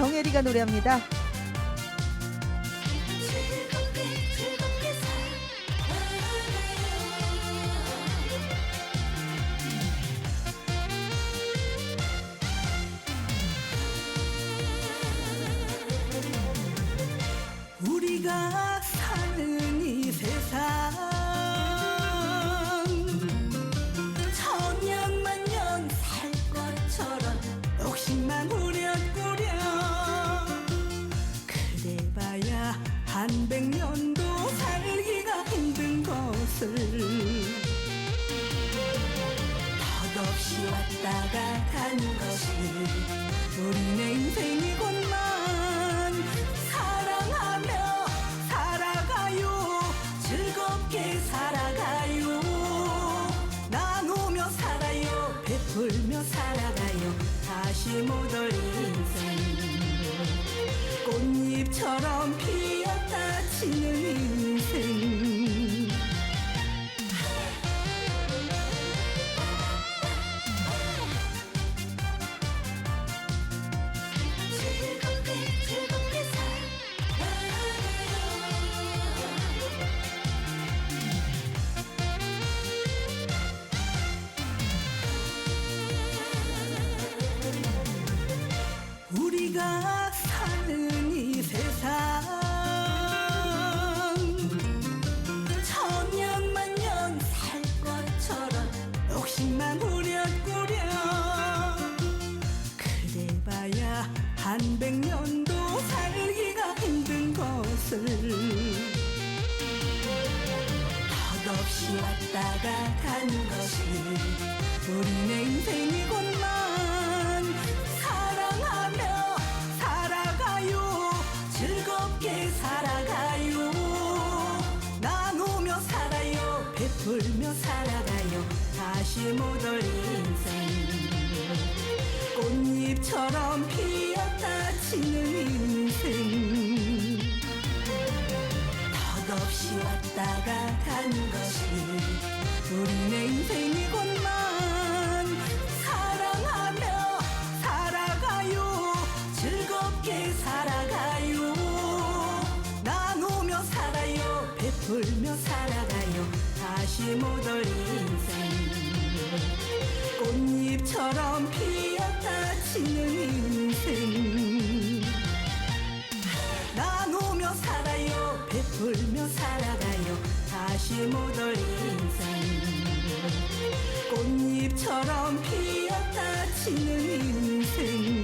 정혜리가 노래합니다. 한 백년도 살기가 힘든 것을 덧없이 왔다가 가는 것이 우리네 인생이건만. 사랑하며 살아가요. 즐겁게 살아가요. 나누며 살아요. 베풀며 살아가요. 다시 못 올 인생 꽃잎처럼 피었다 지는 우리가 사는 이 세상. 천년만년 살 것처럼 욕심만 부려꾸려. 그래봐야 한 백년 베풀며 살아가요. 다시 못 올 인생. 꽃잎처럼 피었다 지는 인생. 덧없이 왔다가 가는 것이 우리네 인생이건만 꽃잎처럼 피었다 지는 인생. 나누며 살아요 베풀며 살아가요 다시 못올 인생. 꽃잎처럼 피었다 지는 인생